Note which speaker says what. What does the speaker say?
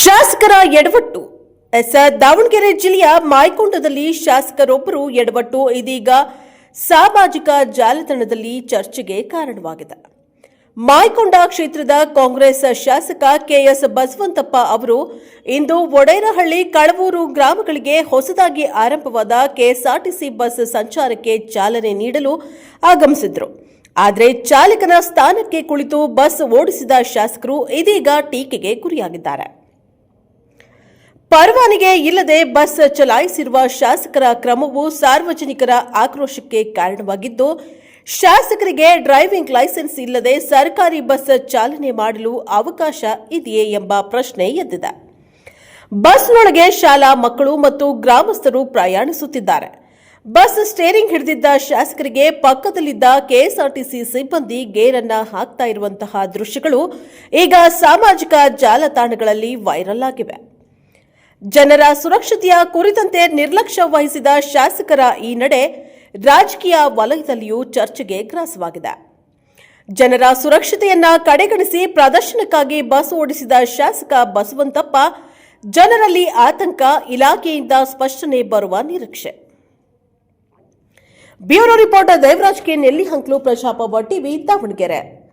Speaker 1: ಶಾಸಕರ ಎಡವಟ್ಟು. ಎಸ್, ದಾವಣಗೆರೆ ಜಿಲ್ಲೆಯ ಮಾಯಕೊಂಡದಲ್ಲಿ ಶಾಸಕರೊಬ್ಬರು ಎಡವಟ್ಟು. ಇದೀಗ ಸಾಮಾಜಿಕ ಜಾಲತಾಣದಲ್ಲಿ ಚರ್ಚೆಗೆ ಕಾರಣವಾಗಿದೆ. ಮಾಯಕೊಂಡ ಕ್ಷೇತ್ರದ ಕಾಂಗ್ರೆಸ್ ಶಾಸಕ ಕೆಎಸ್ ಬಸವಂತಪ್ಪ ಅವರು ಇಂದು ಒಡೇರಹಳ್ಳಿ ಕಳವೂರು ಗ್ರಾಮಗಳಿಗೆ ಹೊಸದಾಗಿ ಆರಂಭವಾದ ಕೆಎಸ್ಆರ್ಟಿಸಿ ಬಸ್ ಸಂಚಾರಕ್ಕೆ ಚಾಲನೆ ನೀಡಲು ಆಗಮಿಸಿದ್ರು. ಆದರೆ ಚಾಲಕನ ಸ್ಥಾನಕ್ಕೆ ಕುಳಿತು ಬಸ್ ಓಡಿಸಿದ ಶಾಸಕರು ಇದೀಗ ಟೀಕೆಗೆ ಗುರಿಯಾಗಿದ್ದಾರೆ. ಪರವಾನಗಿ ಇಲ್ಲದೆ ಬಸ್ ಚಲಾಯಿಸಿರುವ ಶಾಸಕರ ಕ್ರಮವು ಸಾರ್ವಜನಿಕರ ಆಕ್ರೋಶಕ್ಕೆ ಕಾರಣವಾಗಿದ್ದು, ಶಾಸಕರಿಗೆ ಡ್ರೈವಿಂಗ್ ಲೈಸೆನ್ಸ್ ಇಲ್ಲದೆ ಸರ್ಕಾರಿ ಬಸ್ ಚಾಲನೆ ಮಾಡಲು ಅವಕಾಶ ಇದೆಯೇ ಎಂಬ ಪ್ರಶ್ನೆ ಎದ್ದಿದೆ. ಬಸ್ನೊಳಗೆ ಶಾಲಾ ಮಕ್ಕಳು ಮತ್ತು ಗ್ರಾಮಸ್ಥರು ಪ್ರಯಾಣಿಸುತ್ತಿದ್ದಾರೆ. ಬಸ್ ಸ್ಟೇರಿಂಗ್ ಹಿಡಿದಿದ್ದ ಶಾಸಕರಿಗೆ ಪಕ್ಕದಲ್ಲಿದ್ದ ಕೆಎಸ್ಆರ್ಟಿಸಿ ಸಿಬ್ಬಂದಿ ಗೇರನ್ನ ಹಾಕ್ತಾ ಇರುವಂತಹ ದೃಶ್ಯಗಳು ಈಗ ಸಾಮಾಜಿಕ ಜಾಲತಾಣಗಳಲ್ಲಿ ವೈರಲ್ ಆಗಿವೆ. ಜನರ ಸುರಕ್ಷತೆಯ ಕುರಿತಂತೆ ನಿರ್ಲಕ್ಷ್ಯ ವಹಿಸಿದ ಶಾಸಕರ ಈ ನಡೆ ರಾಜಕೀಯ ವಲಯದಲ್ಲಿಯೂ ಚರ್ಚೆಗೆ ಗ್ರಾಸವಾಗಿದೆ. ಜನರ ಸುರಕ್ಷತೆಯನ್ನ ಕಡೆಗಣಿಸಿ ಪ್ರದರ್ಶನಕ್ಕಾಗಿ ಬಸ್ ಓಡಿಸಿದ ಶಾಸಕ ಬಸವಂತಪ್ಪ, ಜನರಲ್ಲಿ ಆತಂಕ, ಇಲಾಖೆಯಿಂದ ಸ್ಪಷ್ಟನೆ ಬರುವ ನಿರೀಕ್ಷೆ. Bureau reporter Devaraj K. Nellihanklu, ಪ್ರಶಾಪ TV Davanagere.